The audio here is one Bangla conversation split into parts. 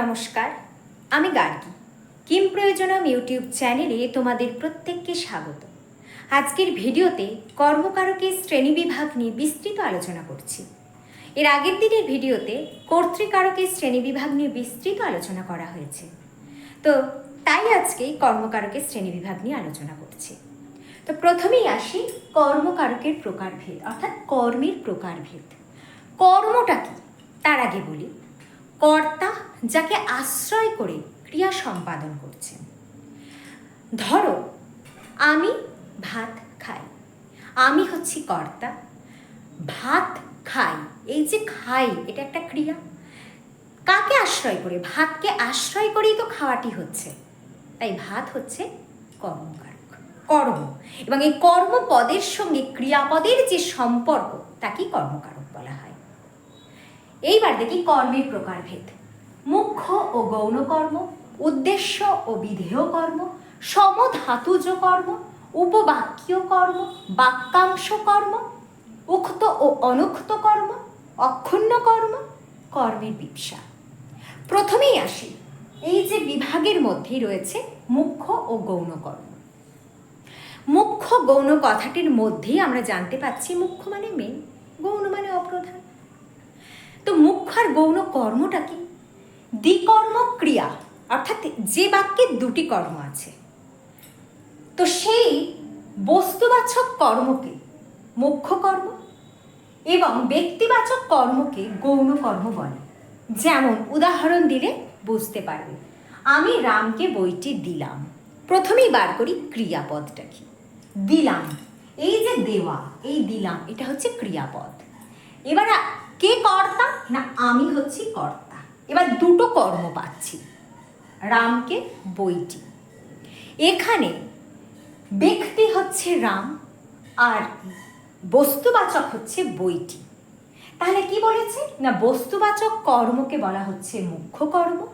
নমস্কার, আমি গার্গী। কিম প্রয়োজনম ইউটিউব চ্যানেলে তোমাদের প্রত্যেককে স্বাগত। আজকের ভিডিওতে কর্মকারকের শ্রেণি বিভাগ নিয়ে বিস্তৃত আলোচনা করছি। এর আগের দিনের ভিডিওতে কর্তৃকারকের শ্রেণি বিভাগ নিয়ে বিস্তৃত আলোচনা করা হয়েছে। তো তাই আজকে কর্মকারকের শ্রেণীবিভাগ নিয়ে আলোচনা করছি। তো প্রথমেই আসি কর্মকারকের প্রকারভেদ, অর্থাৎ কর্মের প্রকারভেদ। কর্মটা কি? তার আগে বলি কর্তা যাকে আশ্রয় করে ক্রিয়া সম্পাদন করছেন। ধরো, আমি ভাত খাই। আমি হচ্ছি কর্তা। ভাত খাই, এই যে খাই, এটা একটা ক্রিয়া। কাকে আশ্রয় করে? ভাতকে আশ্রয় করেই তো খাওয়াটি হচ্ছে। তাই ভাত হচ্ছে কর্মকারক, কর্ম। এবং এই কর্মপদের সঙ্গে ক্রিয়াপদের যে সম্পর্ক তাকেই কর্মকারক? এইবার দেখি কর্মের প্রকারভেদ। মুখ্য ও গৌণ কর্ম, উদ্দেশ্য ও বিধেয় কর্ম, সমধাতুজ কর্ম উপবাক্যীয় কর্ম, বাক্যাংশ কর্ম, উক্ত ও অনুক্ত কর্ম, অক্ষুণ্ণ কর্ম, কর্মের বিপসা। প্রথমেই আসি, এই যে বিভাগের মধ্যেই রয়েছে মুখ্য ও গৌণ কর্ম। মুখ্য গৌণ কথাটির মধ্যেই আমরা জানতে পাচ্ছি মুখ্য মানে মেন, গৌণ মানে অপ্রধান। গৌণ কর্মটা কি? দ্বিকর্ম ক্রিয়া, অর্থাৎ যে বাক্যে দুটি কর্ম আছে। তো সেই বস্তুবাচক কর্মকে মুখ্য কর্ম এবং ব্যক্তিবাচক কর্মকে গৌণ কর্ম বলে। যেমন উদাহরণ দিলে বুঝতে পারবে। আমি রামকে বইটি দিলাম। প্রথমেই বার করি ক্রিয়াপদটা কি? দিলাম। এই যে দেওয়া, এই দিলাম, এটা হচ্ছে ক্রিয়াপদ। এবার কে কর্তা না আমি হচ্ছি কর্তা? এবার দুটো কর্ম পাচ্ছি। রামকে বইটি। এখানে ব্যক্তি হচ্ছে রাম আর বস্তুবাচক হচ্ছে বইটি। তাহলে কি বলেছে? না, বস্তুবাচক কর্মকে বলা হচ্ছে মুখ্য কর্ম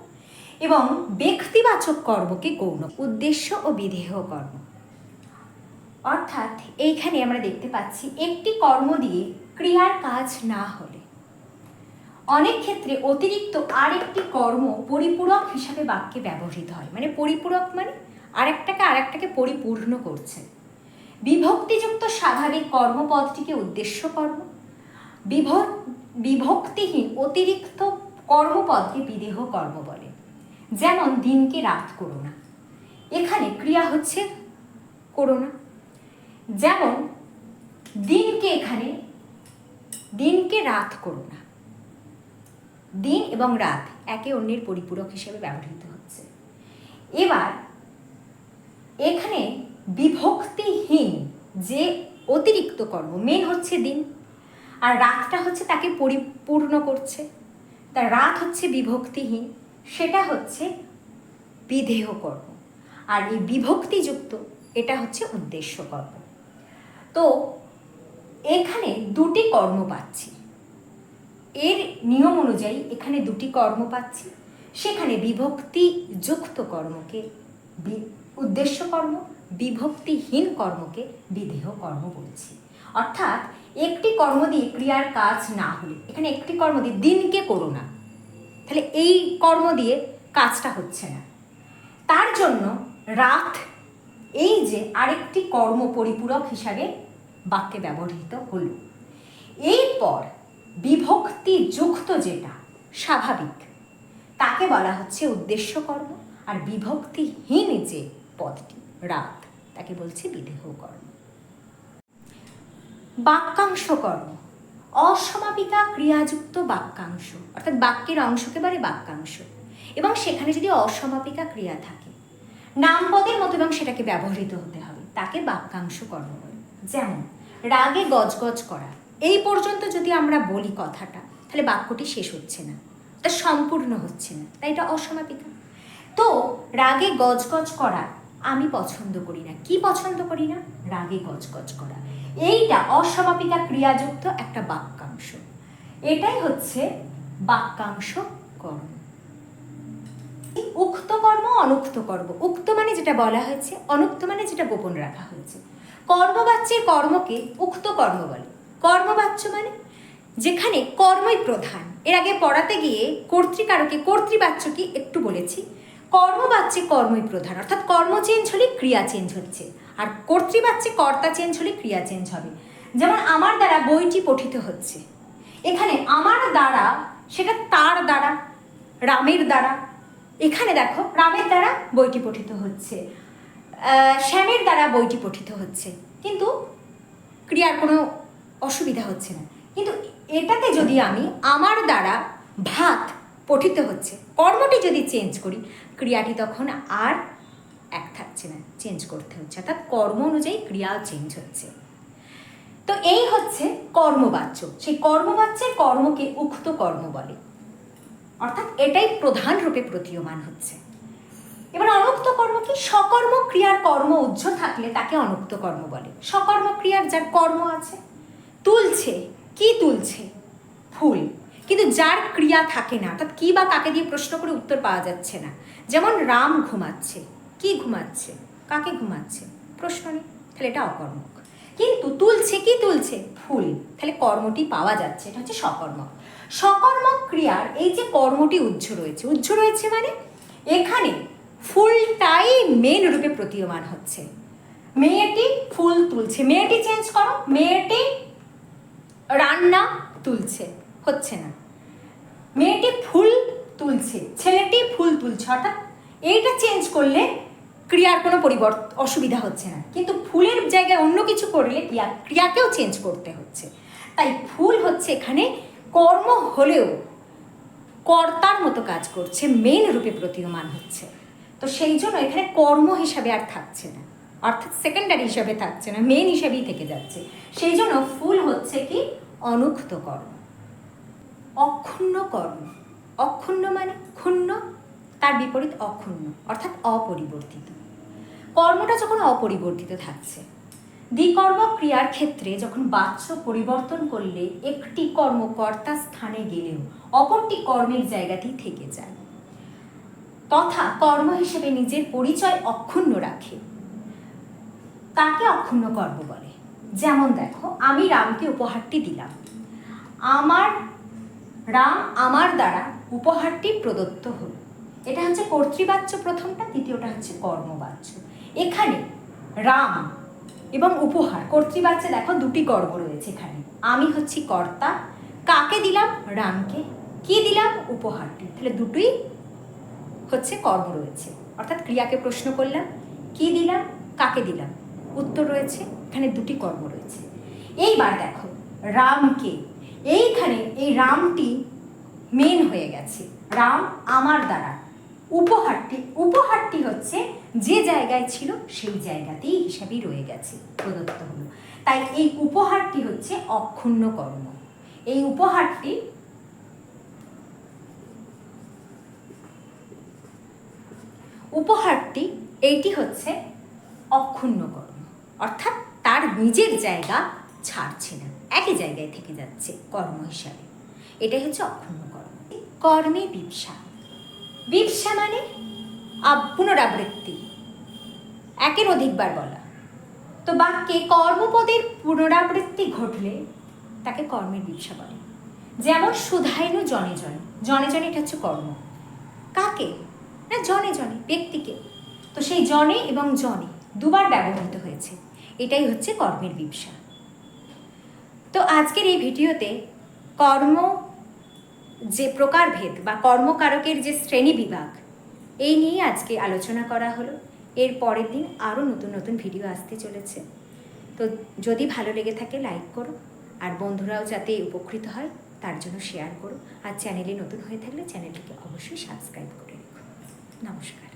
এবং ব্যক্তিবাচক কর্মকে গৌণ, উদ্দেশ্য ও বিধেয় কর্ম। অর্থাৎ এইখানে আমরা দেখতে পাচ্ছি একটি কর্ম দিয়ে ক্রিয়ার কাজ না হলে অনেক ক্ষেত্রে অতিরিক্ত আরেকটি কর্ম পরিপূরক হিসাবে বাক্যে ব্যবহৃত হয়। মানে পরিপূরক মানে আরেকটাকে আরেকটাকে পরিপূর্ণ করছে। বিভক্তিযুক্ত স্বাভাবিক কর্মপদটিকে উদ্দেশ্য কর্ম। বিভ, বিভক্তিহীন অতিরিক্ত কর্মপদকে বিদেহ কর্ম বলে। যেমন দিনকে রাত করো না। এখানে ক্রিয়া হচ্ছে করো না। যেমন দিনকে এখানে, দিনকে রাত করো না। দিন এবং রাত একে অন্যের পরিপূরক হিসেবে ব্যবহৃত হচ্ছে। এবার, এখানে বিভক্তিহীন যে অতিরিক্ত কর্ম মেন হচ্ছে দিন, আর রাতটা হচ্ছে তাকে পরিপূর্ণ করছে। তা রাত হচ্ছে বিভক্তিহীন, সেটা হচ্ছে বিধেয় কর্ম। আর এই বিভক্তিযুক্ত, এটা হচ্ছে উদ্দেশ্য কর্ম। তো, এখানে দুটি কর্ম পাচ্ছি। এর নিয়ম অনুযায়ী এখানে দুটি কর্ম পাচ্ছি। সেখানে বিভক্তি যুক্ত কর্মকে উদ্দেশ্য কর্ম, বিভক্তিহীন কর্মকে বিধেয় কর্ম বলছি। অর্থাৎ একটি কর্ম দিয়ে ক্রিয়ার কাজ না হলে, এখানে একটি কর্ম দিয়ে দিনকে করো না, তাহলে এই কর্ম দিয়ে কাজটা হচ্ছে না। তার জন্য রাত, এই যে আরেকটি কর্ম পরিপূরক হিসাবে বাক্যে ব্যবহৃত হলো। এরপর বিভক্তি যুক্ত যেটা, স্বাভাবিক। তাকে বলা হচ্ছে উদ্দেশ্য কর্ম আর বিভক্তিহীন যে পদটি রাত তাকে বলছে বিদেহ কর্ম বাক্যাংশ কর্ম অসমাপিকা ক্রিয়াযুক্ত বাক্যাংশ, অর্থাৎ বাক্যের অংশকে বলে বাক্যাংশ। এবং সেখানে যদি অসমাপিকা ক্রিয়া থাকে নামপদের মতো এবং সেটাকে ব্যবহৃত হতে হবে, তাকে বাক্যাংশ কর্ম বলে। যেমন, রাগে গজগজ করা এই পর্যন্ত যদি আমরা বলি কথাটা, তাহলে বাক্যটি শেষ হচ্ছে না। তা সম্পূর্ণ হচ্ছে না। তাই এটা অসমাপিকা। তো রাগে গজগজ করা আমি পছন্দ করি না। কি পছন্দ করি না? রাগে গজগজ করা। এইটা অসমাপিকা ক্রিয়াযুক্ত একটা বাক্যাংশ। এটাই হচ্ছে বাক্যাংশ কর্ম। উক্ত কর্ম অনুক্ত কর্ম। উক্ত মানে যেটা বলা হয়েছে, অনুক্ত মানে যেটা গোপন রাখা হয়েছে। কর্মবাচ্যের কর্মকে উক্ত কর্ম বলে। কর্মবাচ্য মানে? যেখানে কর্মই প্রধান। এর আগে পড়াতে গিয়ে কর্তৃকারকে, কর্তৃবাচ্যকে একটু বলেছি কর্মবাচ্যে কর্মই প্রধান। অর্থাৎ কর্ম চেঞ্জ হলে ক্রিয়া চেঞ্জ হচ্ছে। আর কর্তৃবাচ্যে কর্তা চেঞ্জ হলে ক্রিয়া চেঞ্জ হবে। যেমন আমার দ্বারা বইটি পঠিত হচ্ছে। এখানে আমার দ্বারা, সেটা তার দ্বারা, রামের দ্বারা। এখানে দেখো, রামের দ্বারা বইটি পঠিত হচ্ছে। শ্যামের দ্বারা বইটি পঠিত হচ্ছে। কিন্তু ক্রিয়ার কোনো অসুবিধা হচ্ছে না। কিন্তু এটাতে যদি আমি আমার দ্বারা ভাত পঠিত হচ্ছে, কর্মটি যদি চেঞ্জ করি, ক্রিয়াটি তখন আর এক থাকছে না চেঞ্জ করতে হচ্ছে। অর্থাৎ কর্ম অনুযায়ী ক্রিয়াও চেঞ্জ হচ্ছে। তো এই হচ্ছে কর্মবাচ্য। সেই কর্মবাচ্যের কর্মকে উক্ত কর্ম বলে। অর্থাৎ এটাই প্রধান রূপে প্রতীয়মান হচ্ছে। এবার অনুক্ত কর্ম কি? সকর্ম ক্রিয়ার কর্ম উজ্জ্ব থাকলে তাকে অনুক্ত কর্ম বলে। সকর্ম ক্রিয়ার যার কর্ম আছে তুলছে? কি তুলছে? ফুল। কিন্তু যার ক্রিয়া থাকে না, অর্থাৎ কি বা কাকে দিয়ে প্রশ্ন করে উত্তর পাওয়া যাচ্ছে না। যেমন রাম ঘুমাচ্ছে। কি ঘুমাচ্ছে? কাকে ঘুমাচ্ছে? প্রশ্ন নেই। তাহলে এটা অকর্মক। কিন্তু তুলছে, কি তুলছে? ফুল। তাহলে কর্মটি পাওয়া যাচ্ছে। এটা হচ্ছে সকর্মক। সকর্মক ক্রিয়ার এই যে কর্মটি উজ্জ্ব রয়েছে উজ্জ্ব রয়েছে মানে এখানে ফুলটাই মেন রূপে প্রতীয়মান হচ্ছে। মেয়েটি ফুল তুলছে। মেয়েটি চেঞ্জ করো। মেয়েটি রান্না তুলছে, হচ্ছে না। মেয়েটি ফুল তুলছে, ছেলেটি ফুল তুলছে, অর্থাৎ এইটা চেঞ্জ করলে ক্রিয়ার কোনো পরিবর্তন অসুবিধা হচ্ছে না। কিন্তু ফুলের জায়গায় অন্য কিছু করলে ক্রিয়া, ক্রিয়াকেও চেঞ্জ করতে হচ্ছে। তাই ফুল হচ্ছে এখানে কর্ম হলেও কর্তার মতো কাজ করছে মেন রূপে প্রতীয়মান হচ্ছে। তো সেই জন্য এখানে কর্ম হিসাবে আর থাকছে না। অর্থাৎ সেকেন্ডারি হিসাবে থাকছে না মেন হিসাবেই থেকে যাচ্ছে। সেই জন্য ফুল হচ্ছে কি? অনুক্ত কর্ম অক্ষুণ্ণ কর্ম। অক্ষুণ্ণ মানে ক্ষুণ্ণ, তার বিপরীত অক্ষুণ্ণ, অর্থাৎ অপরিবর্তিত। কর্মটা যখন অপরিবর্তিত থাকছে, দ্বিকর্ম ক্রিয়ার ক্ষেত্রে যখন বাচ্য পরিবর্তন করলে একটি কর্মকর্তা স্থানে গেলেও অপরটি কর্মের জায়গাতেই থেকে যায়। তথা কর্ম হিসেবে নিজের পরিচয় অক্ষুণ্ণ রাখে। তাকে অক্ষুণ্ণ কর্ম বলে। যেমন দেখো, আমি রামকে উপহারটি দিলাম। আমার রাম আমার দ্বারা উপহারটি প্রদত্ত হল। এটা হচ্ছে কর্তৃবাচ্য প্রথমটা, দ্বিতীয়টা হচ্ছে কর্মবাচ্য। এখানে রাম এবং উপহার, কর্তৃবাচ্যে দেখো দুটি কর্ম রয়েছে এখানে। আমি হচ্ছি কর্তা, কাকে দিলাম? রামকে। কি দিলাম? উপহারটি। তাহলে দুটোই হচ্ছে কর্ম রয়েছে। অর্থাৎ ক্রিয়াকে প্রশ্ন করলাম, কি দিলাম? কাকে দিলাম? উত্তর রয়েছে, এখানে দুটি কর্ম রয়েছে। এইবার দেখো রামকে এইখানে এই রামটি মেন হয়ে গেছে। রাম আমার দ্বারা। উপহারটি উপহারটি হচ্ছে যে জায়গায় ছিল, সেই জায়গাতেই হিসাবেই রয়ে গেছে, প্রদত্ত হলো। তাই এই উপহারটি হচ্ছে অক্ষুণ্ণ কর্ম। এই উপহারটি উপহারটি, এইটি হচ্ছে অক্ষুণ্ণ কর্ম। অর্থাৎ তার নিজের জায়গা ছাড়ছে না, একই জায়গায় থেকে যাচ্ছে কর্ম হিসাবে। এটাই হচ্ছে অক্ষুণ্ণ কর্ম। কর্মে বিপসা বিপসা মানে পুনরাবৃত্তি। একের অধিকবার বলা। তো বাক্যে কর্মপদের পুনরাবৃত্তি ঘটলে তাকে কর্মের বিপসা বলে। যেমন সুধাইনু জনে জনে। জনে জনে এটা হচ্ছে কর্ম। কাকে? না জনে জনে, ব্যক্তিকে। তো সেই জনে এবং জনে দুবার ব্যবহৃত হয়েছে। এটাই হচ্ছে কর্মের বিপসা। তো আজকের এই ভিডিওতে কর্ম যে প্রকারভেদ বা কর্মকারকের যে শ্রেণি বিভাগ, এই নিয়ে আজকে আলোচনা করা হলো। এর পরের দিন আরও নতুন নতুন ভিডিও আসতে চলেছে। তো যদি ভালো লেগে থাকে, লাইক করো। আর বন্ধুরাও যাতে উপকৃত হয়, তার জন্য শেয়ার করো। আর চ্যানেলে নতুন হয়ে থাকলে চ্যানেলটিকে অবশ্যই সাবস্ক্রাইব করে রেখো। নমস্কার।